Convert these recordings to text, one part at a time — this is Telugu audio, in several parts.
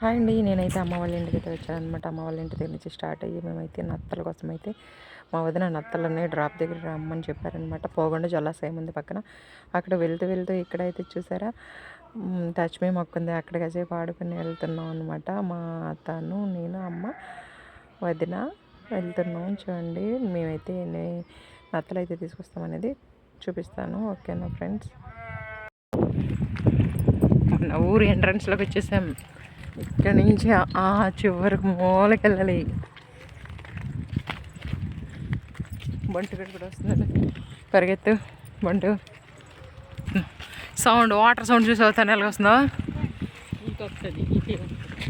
హాయ్ అండి నేనైతే అమ్మ వాళ్ళ ఇంటికి అయితే వచ్చాను అనమాట అమ్మ వాళ్ళ ఇంటి దగ్గర నుంచి స్టార్ట్ అయ్యి మేమైతే నత్తల కోసం అయితే మా వదిన నత్తలనే డ్రాప్ దగ్గర రమ్మని చెప్పారనమాట పోగొండ జలాశయం ఉంది పక్కన. అక్కడ వెళ్తూ వెళ్తూ ఇక్కడైతే చూసారా? మ్, టచ్ మీ మొక్క ఉంది. అక్కడ కాసేపు ఆడుకుని వెళ్తున్నాం అనమాట మా అత్తను నేను అమ్మ వదిన వెళ్తున్నాం చూడండి. మేమైతే ఎన్ని నత్తలు అయితే తీసుకొస్తామనేది చూపిస్తాను. ఓకేనా ఫ్రెండ్స్? మన ఊరు ఎంట్రన్స్లోకి వచ్చేసాం. ఇక్కడ నుంచి ఆ చివరికి మూలకి వెళ్ళాలి బంటు కూడా వస్తున్నాడు పరిగెత్తు బంటు సౌండ్ వాటర్ సౌండ్ చూసి అవుతాను ఎలాగ వస్తుందో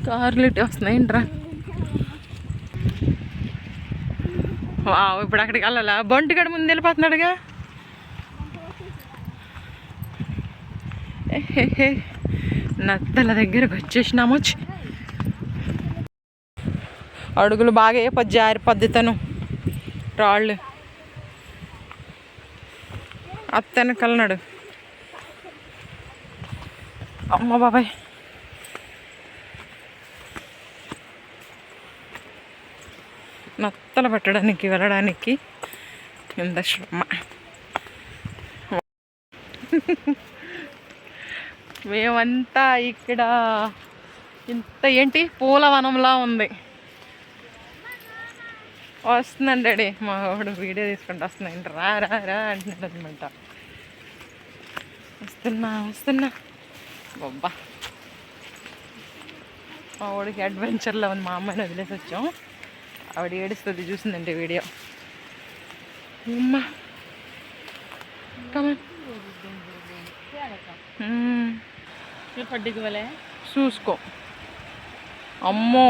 కార్లు ఇటు వస్తున్నాయి ఏంట్రా ఇప్పుడు అక్కడికి వెళ్ళాలా? బంటు గడ ముందు వెళ్ళిపోతున్నాడుగా. ఎహెహె. నత్తల దగ్గరకు వచ్చేసినాము. అడుగులు బాగా ఏ పది జారి తను రాళ్ళు. అత్తను కలనాడు. అమ్మ బాబాయ్. నత్తలు పెట్టడానికి వెళ్ళడానికి. ఎంత శ్రమ. మేమంతా ఇక్కడ ఇంత ఏంటి? పూలవనంలా ఉంది. వస్తుందండి మా వాడు వీడియో తీసుకుంటూ వస్తున్నాయి రా రా రా అంటున్నాడు అనమాట వస్తున్నా వస్తున్నా. బొబ్బా. మా వాడికి అడ్వెంచర్లో ఉంది. మా అమ్మాయిని వదిలేసి వచ్చాం. ఆవిడ ఏడుస్తుంది చూసిందండి వీడియో. అమ్మా. కమన్ వలే చూసుకో. అమ్మో.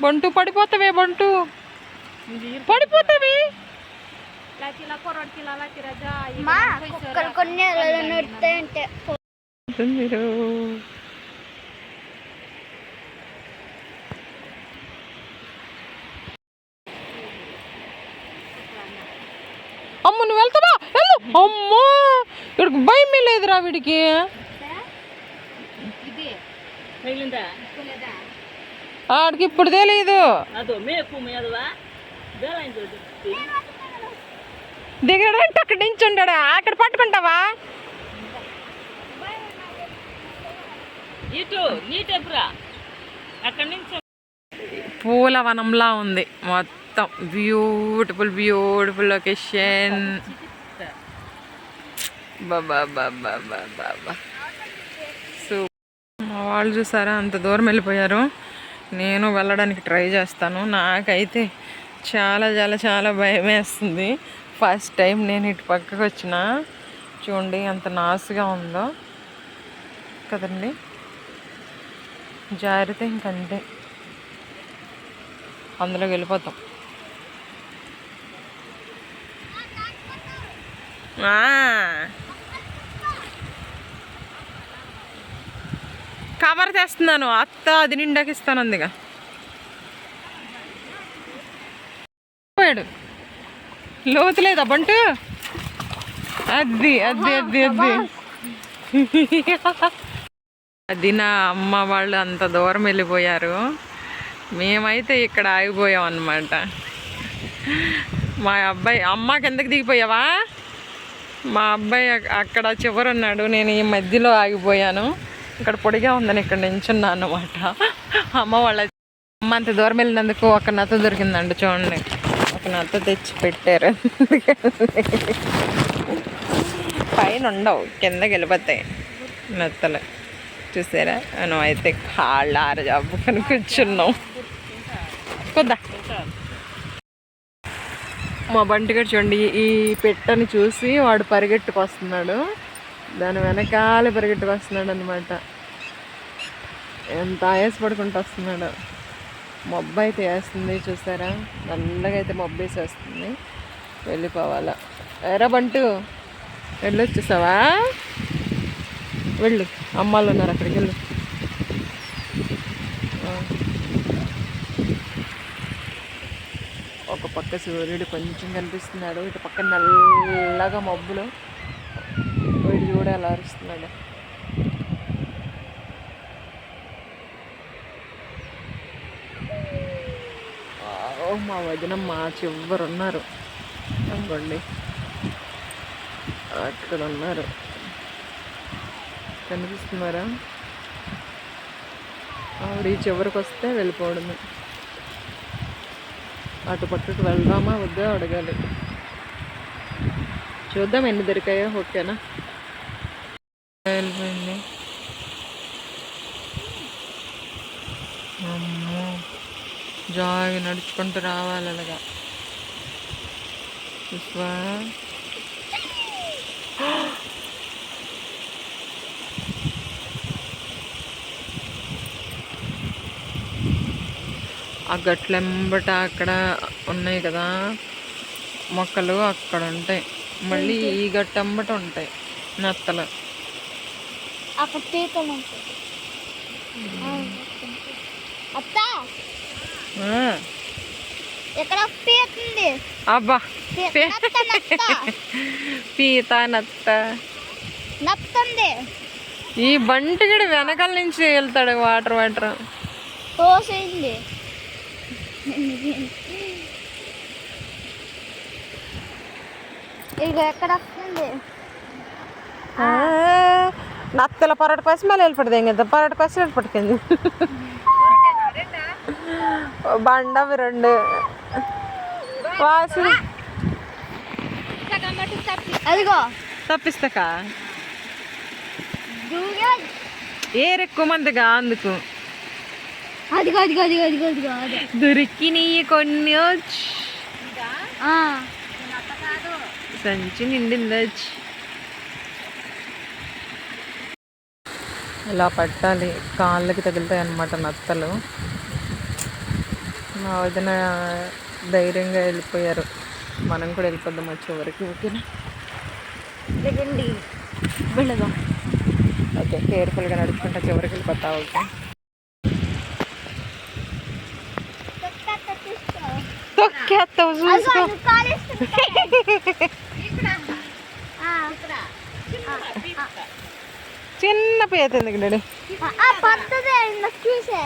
బంటు పడిపోతావే బంటు. పడిపోతావి. కుక్కలు కొన్ని నడుతాయంటే మీరు అమ్మ నువ్వు వెళ్తావా వెళ్ళు అమ్మో! ఇక్కడికి భయం లేదురా వీడికి. ఆడికి ఇప్పుడు తెలియదు దిగడంటే అక్కడ ఉండడా అక్కడ పట్టుకుంటావా? అక్కడ పూల వనంలా ఉంది. మొత్తం బ్యూటిఫుల్ బ్యూటిఫుల్ లొకేషన్ బాబా బాబా బాబా సో మా వాళ్ళు చూసారా? అంత దూరం వెళ్ళిపోయారు. నేను వెళ్ళడానికి ట్రై చేస్తాను. నాకైతే చాలా చాలా చాలా భయం వేస్తుంది. ఫస్ట్ టైం నేను ఇటు పక్కకు వచ్చిన. చూడండి ఎంత నాసుగా ఉందో. కదండి? జారితే ఇంకంతే. అందులోకి వెళ్ళిపోతాం. ఆ. కవర్ తెస్తున్నాను అత్త అది నిండాకి ఇస్తాను అందుగా పోయాడు. లోతు లేదా బంటు? అది అది అది అది అది నా అమ్మ వాళ్ళు అంత దూరం వెళ్ళిపోయారు. మేమైతే ఇక్కడ ఆగిపోయాం అన్నమాట. మా అబ్బాయి అమ్మ కిందకి దిగిపోయావా? మా అబ్బాయి అక్కడ చివరు ఉన్నాడు నేను ఈ మధ్యలో ఆగిపోయాను. ఇక్కడ పొడిగా ఉందని ఇక్కడ నించున్నా అన్నమాట అమ్మ వాళ్ళ అమ్మ అంత దూరం వెళ్ళినందుకు ఒక నత్త దొరికిందండి చూడండి. ఒక నత్త తెచ్చి పెట్టారు. పైన ఉండవు కింద గెలిపోతాయి నత్తలు. చూసారా? మనం అయితే కాళ్ళు ఆరజాపుకొని కూర్చున్నాం. కొద్దా. మా బంటిగాడు చూడండి ఈ పెట్టని చూసి వాడు పరిగెట్టుకు వస్తున్నాడు దాని వెనకాల పరిగెట్టి వస్తున్నాడు అనమాట ఎంత ఆయాసపడుకుంటూ వస్తున్నాడు. మబ్బు అయితే వేస్తుంది చూసారా? నల్లగా అయితే మబ్బు వేసేస్తుంది. వెళ్ళిపోవాలా. ఎరా బంటు వెళ్ళొచ్చేసావా వెళ్ళు. అమ్మాళ్ళు ఉన్నారు అక్కడికి వెళ్ళు. ఒక పక్క సూర్యుడు కొంచెం కనిపిస్తున్నాడు. ఇటు పక్క నల్లగా మబ్బులు. చూడ ఎలా అరుస్తున్నాడు. మా వదిన మా చివరు ఉన్నారు. అనుకోండి అక్కడ ఉన్నారు. కనిపిస్తున్నారా? ఆవిడ ఈ చివరికి వస్తే వెళ్ళిపోవడమే. అటు పక్కకు వెళ్దామా? వద్దా? అడగాలి. చూద్దాం ఎన్ని దొరికాయో ఓకేనా? వెళ్ళిపోయింది అమ్మో జాగి నడుచుకుంటూ రావాలి అలాగా. విశ్వా ఆ గట్లెంబట అక్కడ ఉన్నాయి కదా మొక్కలు అక్కడ ఉంటాయి. మళ్ళీ ఈ గట్టంబట ఉంటాయి నత్తలు. అక్కడ పీకలు అత్త! ఆ, ఇక్కడ పీక ఉంది అబ్బా పీత నత్త నత్త. ఉంది ఈ బంటిగడు వెనకాల నుంచి వెళ్తాడు వాటర్ వాటర్. పోసింది. ఇక ఎక్కడ వస్తుంది? నత్తల పరోట కోసం మళ్ళీ వెళ్ళిపడదు కదా పరోట కోసం వెళ్ళిపడుకుంది బండవి రెండు. వాసు. అదిగో. తప్పిస్తాక? ఏరెక్కువ మందిగా అందుకు. అదిగో అదిగో అదిగో అదిగో అదిగో అదే దొరికినాయి కొన్ని సంచి నిండిందచ్చు. ఇలా పట్టాలి. కాళ్ళకి తగులుతాయి అన్నమాట నత్తలు. మా వదిన ధైర్యంగా వెళ్ళిపోయారు. మనం కూడా వెళ్ళిపోద్దాం వచ్చే వరకు ఓకేనా? వెళ్ళదా ఓకే కేర్ఫుల్గా నడుచుకుంటా చివరికి వెళ్ళిపోతా ఓకే? తొక్కేస్తావు చూసుకో. చిన్న పీత ఎందుకు డాడీ పడుతుంది చూసే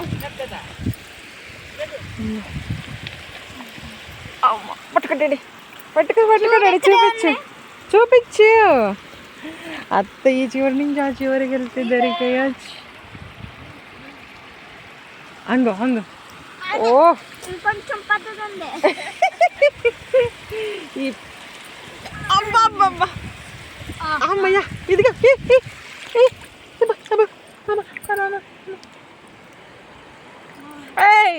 అమ్మ పట్టుకో డాడీ పట్టుకో పట్టుకో డాడీ చూపించు చూపించు అత్త ఈ చివరి నుంచి ఆ చివరికి వెళ్తే దొరికేయచ్చు అంగో అంగో ఓ ఇంకొంచెం పడుతుంది ఈ అబ్బా అబ్బా అబ్బా అమ్మయ్య ఇదిగో ఏయ్!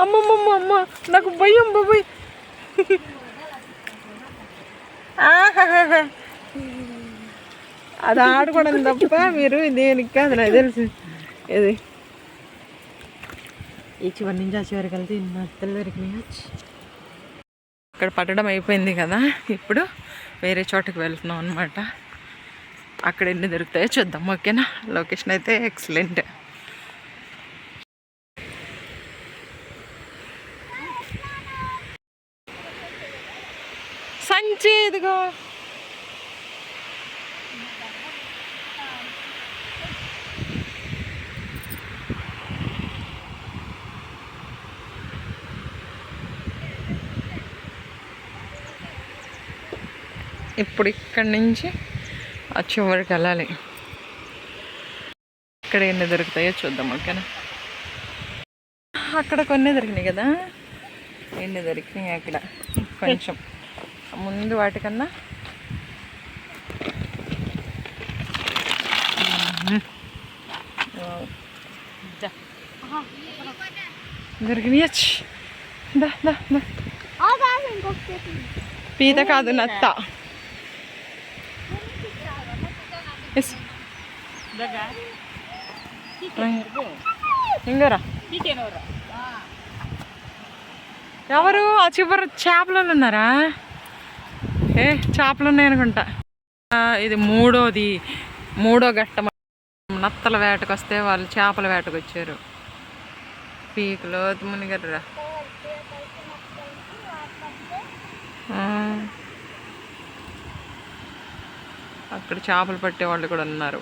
అమ్మమ్మమ్మ అమ్మ నాకు భయం బాబాయ్ అది ఆడుకోవడం తప్ప మీరు దేనికి కాదు నాకు తెలుసు. ఇది ఈ చివరి నుంచి ఆ చివరికి వెళ్తే ఇన్ని అత్తలు ఇక్కడ పట్టడం అయిపోయింది కదా ఇప్పుడు వేరే చోటకి వెళ్తున్నాం అనమాట అక్కడ ఎన్ని దొరుకుతాయో చూద్దాం ఓకేనా? లొకేషన్ అయితే ఎక్సలెంట్. సంచి ఇదిగో. ఇప్పుడు ఇక్కడి నుంచి చివరికి వెళ్ళాలి. ఇక్కడ ఎన్ని దొరుకుతాయో చూద్దాం ఓకేనా? అక్కడ కొన్ని దొరికినాయి కదా? ఎన్ని దొరికినాయి అక్కడ కొంచెం. ముందు వాటికన్నా? దొరికినాయచ్చు దా దా దా. ఇంకొక పీత కాదు నత్త. ఎస్. ఇంగరా ఎవరు? ఆ చివరి చేపలు ఉన్నారా? ఏ చేపలు ఉన్నాయి అనుకుంటా ఇది మూడోది. మూడో ఘట్టం. నత్తల వేటకు వస్తే వాళ్ళు చేపల వేటకు వచ్చారు పీకలో మునిగర్రా అక్కడ చేపలు పట్టే వాళ్ళు కూడా ఉన్నారు.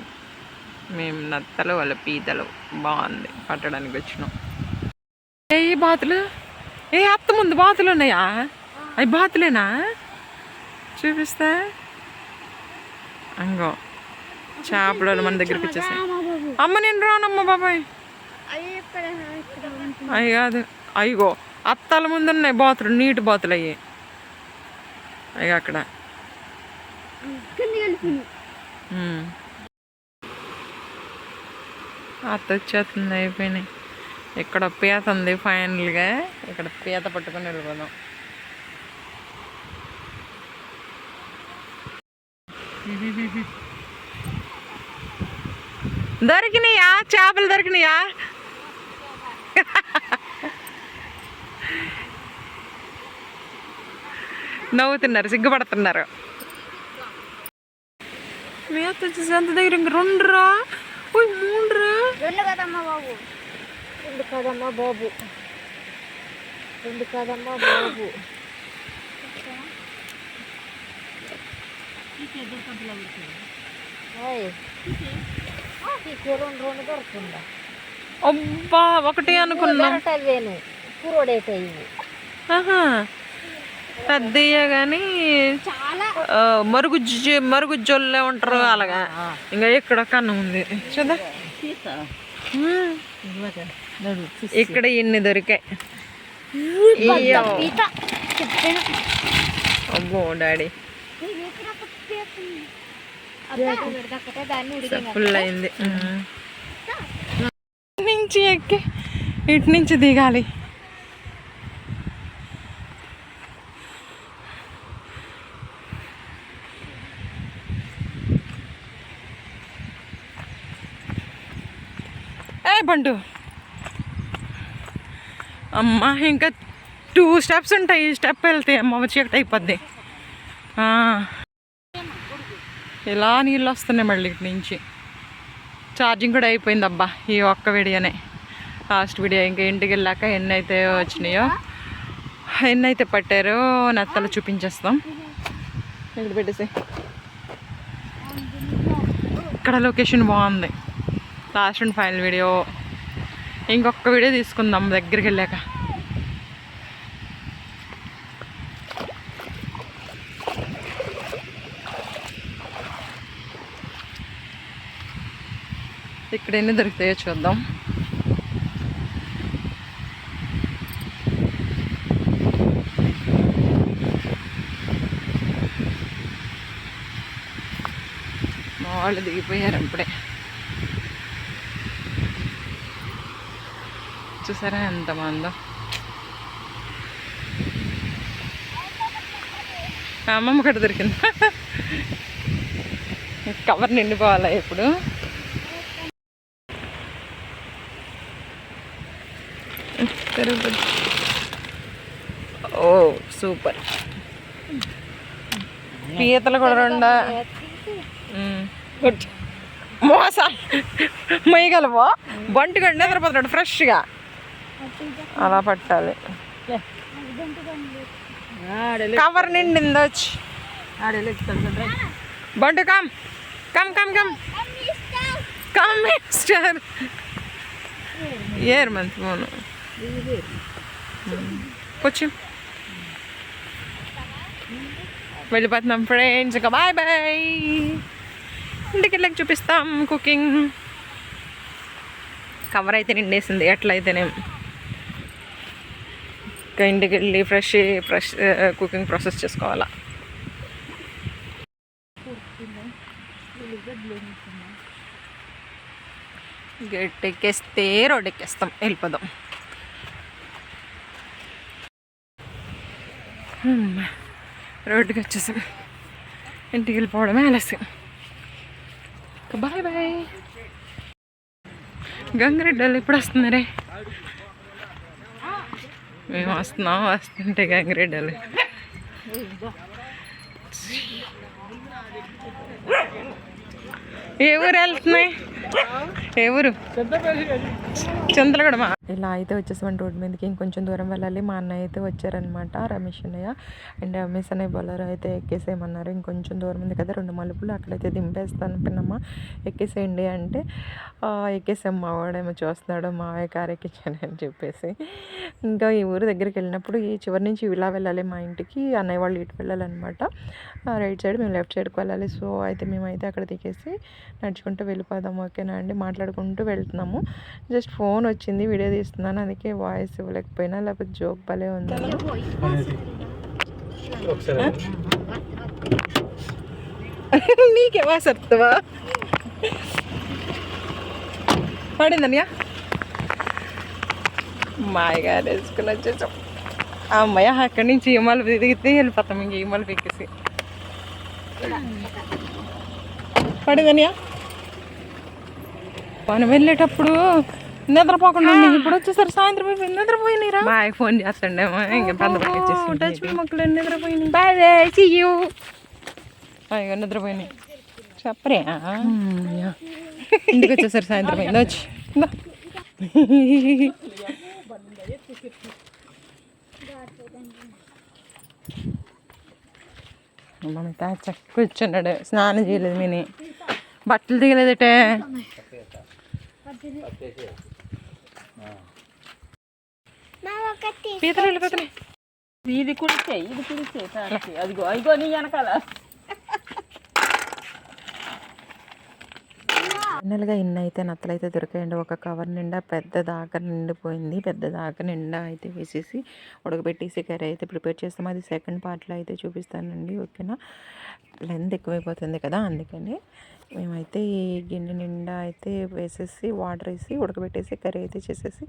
మేము నత్తలు వాళ్ళ పీతలు బాగుంది పట్టడానికి వచ్చినాం. ఏ బాతులు? ఏ అత్త ముందు బాతులు ఉన్నాయా? అవి బాతులేనా? చూపిస్తా. అంగో చేపలు మన దగ్గరికి వచ్చేసాయి. అమ్మ నేను రానమ్మ బాబాయ్. అవి కాదు. అయ్యగో అత్తాల ముందు ఉన్నాయి బాతులు నీటి బాతులు అయ్యి. అవి అక్కడ. అత్త వచ్చేస్తుంది అయిపోయినాయి. ఇక్కడ పీత ఉంది ఫైనల్గా. ఇక్కడ పీత పట్టుకొని వెళ్ళిపోదాం. దొరికినాయా? చేపలు దొరికినాయా? నవ్వుతున్నారు సిగ్గుపడుతున్నారు. మేత వచ్చేసి ఎంత దగ్గర ఇంక రెండురా ఓయ్ మూడురా రెండు కదమ్మా బాబు రెండు కాదమ్మా బాబు రెండు కాదమ్మా బాబు రెండు రెండు దొరుకుతుందా అబ్బా ఒకటి అనుకున్నాం కూరోడేట ఇవి ఆహా పెద్దయ్యా కానీ ఆ, మరుగు జొల్లే ఉంటారు అలాగా. ఇంకా ఇక్కడ కన్ను ఉంది. చూద్దా. ఇక్కడ ఇన్ని దొరికాయి. అబ్బో డాడీ. ఫుల్ అయింది. నుంచి ఎక్కి ఇటు నుంచి దిగాలి. పండు. అమ్మ ఇంకా టూ స్టెప్స్ ఉంటాయి. ఈ స్టెప్ వెళ్తే అమ్మ చీకటి అయిపోద్ది. ఇలా నీళ్ళు వస్తున్నాయి మళ్ళీ ఇటు నుంచి. ఛార్జింగ్ కూడా అయిపోయింది అబ్బా ఈ ఒక్క వీడియోనే. లాస్ట్ వీడియో ఇంకా ఇంటికి వెళ్ళాక ఎన్ని అయితే వచ్చినాయో ఎన్ని అయితే పట్టారో నత్తలు చూపించేస్తాం. ఇక్కడ పెట్టేసి. ఇక్కడ లొకేషన్ బాగుంది. లాస్ట్ అండ్ ఫైనల్ వీడియో ఇంకొక వీడియో తీసుకుందాం దగ్గరికి వెళ్ళాక. ఇక్కడ ఎన్ని దొరుకుతాయో చూద్దాం. వాళ్ళు దిగిపోయారు ఇప్పుడే. చూసారా ఎంత మందో. అమ్మమ్మ కూడా దొరికింది? కవర్ నిండిపోవాలా ఇప్పుడు? ఓ సూపర్. పీతలు కూడా రెండా? మోస మొయ్యగలవో బంటి గండి నిద్రపోతున్నాడు ఫ్రెష్గా. అలా పట్టాలి. కవర్ నిండింది వచ్చి. Bantu come. Come come come. Come mister ఏరు మంచి ఫోను? కొంచెం వెళ్ళిపోతున్నాం ఫ్రెండ్స్ ఇంకా బాయ్ బాయ్ ఇంటికి వెళ్ళాక చూపిస్తాం కుకింగ్ కవర్ అయితే నిండేసింది ఎట్లయితేనేం. ఇంకా ఇంటికి వెళ్ళి ఫ్రెష్ ఫ్రెష్ కుకింగ్ ప్రాసెస్ చేసుకోవాలా. గేట్ ఎక్కేస్తే రోడ్ ఎక్కేస్తాం వెళ్ళిపోదాం రోడ్డుకి వచ్చేసాం. ఇంటికి వెళ్ళిపోవడమే ఆలస్యం. Bye bye. గంగిరెడ్డి వాళ్ళు ఎప్పుడు వస్తున్నారే? మేము వస్తున్నాం వస్తుంటే గంగిరెడ్డలు. ఏ ఊరు వెళ్తున్నాయి? ఏ ఊరు? చంద్రగడమా? ఇలా అయితే వచ్చేసామండి రోడ్డు మీదకి. ఇంకొంచెం దూరం వెళ్ళాలి. మా అన్నయ్య అయితే వచ్చారనమాట రమేష్ అన్నయ్య. అండ్ రమేష్ అన్నయ్య బొలర్ అయితే ఎక్కేసేయమన్నారు. ఇంకొంచెం దూరం ఉంది కదా రెండు మలుపులు అక్కడైతే దింపేస్తాను పిన్నమ్మ. ఎక్కేసేయండి అంటే ఎక్కేసాం. మా వాడేమో చూస్తున్నాడు మావయ్య కారు ఎక్కించాను అని చెప్పేసి. ఇంకా ఈ ఊరు దగ్గరికి వెళ్ళినప్పుడు ఈ చివరి నుంచి ఇలా వెళ్ళాలి మా ఇంటికి. అన్నయ్య వాళ్ళు ఇటు వెళ్ళాలన్నమాట. రైట్ సైడ్ మేము లెఫ్ట్ సైడ్కి వెళ్ళాలి. సో అయితే మేమైతే అక్కడ దిగేసి నడుచుకుంటూ వెళ్ళిపోదాం. ఓకేనా అండి? మాట్లాడుకుంటూ వెళ్తున్నాము. జస్ట్ ఫోన్ వచ్చింది వీడియో తీస్తున్నాను. అందుకే వాయిస్ ఇవ్వలేకపోయినా లేకపోతే జోక్ భలే ఉంది. నీకేవా సత్తవా పడిందన్యా మాయగా మాయ గారు వేసుకుని వచ్చేసాం. అమ్మాయి అక్కడి నుంచి ఈమలు దిగితే వెళ్ళిపోతాం ఇంక ఈమలు పెక్కేసి పడిందనియా మనం వెళ్ళేటప్పుడు నిద్రపోకుండా ఇప్పుడు వచ్చేసరి సాయంత్రం అయిపోయి నిద్రపోయినాయిరా. మా ఫోన్ చేస్తాడేమో. ఇంకా పెద్ద టచ్ మొక్కలు నిద్రపోయినాయి. బాయ్ సీ యూ అయ్యో నిద్రపోయినాయి. చెప్పరే ఇంటికి వచ్చేసరి సాయంత్రం అయింది. వచ్చి. మన కూర్చున్నాడు. స్నానం చేయలేదు మీని. బట్టలు దిగలేదటే పీతలు వెళ్ళిపోతున్నాయి ఇది కుడితే ఇది తాకి. అదిగో అదిగో నీ వెనకాల. ఫైనల్గా ఇన్ని అయితే నత్తలు అయితే దొరికాయండి. ఒక కవర్ నిండా పెద్ద దాకా నిండిపోయింది. పెద్ద దాకా నిండా అయితే వేసేసి ఉడకబెట్టేసి కర్రీ అయితే ప్రిపేర్ చేస్తాం. అది సెకండ్ పార్ట్లో అయితే చూపిస్తానండి. ఓకేనా? లెంత్ ఎక్కువైపోతుంది కదా అందుకని మేమైతే ఈ గిన్నె నిండా అయితే వేసేసి వాటర్ వేసి ఉడకబెట్టేసి కర్రీ అయితే చేసేసి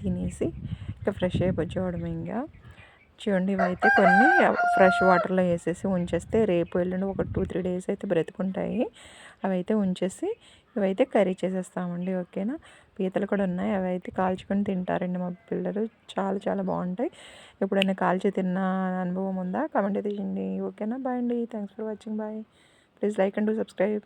తినేసి ఇంకా ఫ్రెష్ అయిపోవడం ఇంకా చూడండి ఇవైతే కొన్ని ఫ్రెష్ వాటర్లో వేసేసి ఉంచేస్తే రేపు ఎల్లుండి ఒక టూ త్రీ డేస్ అయితే బ్రతుకుంటాయి. అవైతే ఉంచేసి ఇవైతే కర్రీ చేసేస్తామండి ఓకేనా? పీతలు కూడా ఉన్నాయి. అవి అయితే కాల్చుకొని తింటారండి మా పిల్లలు. చాలా చాలా బాగుంటాయి. ఎప్పుడైనా కాల్చి తిన్న అనుభవం ఉందా? కామెంట్ అయితే చేయండి. ఓకేనా? బాయ్ అండి. Thanks for watching. Bye. Please like and do subscribe.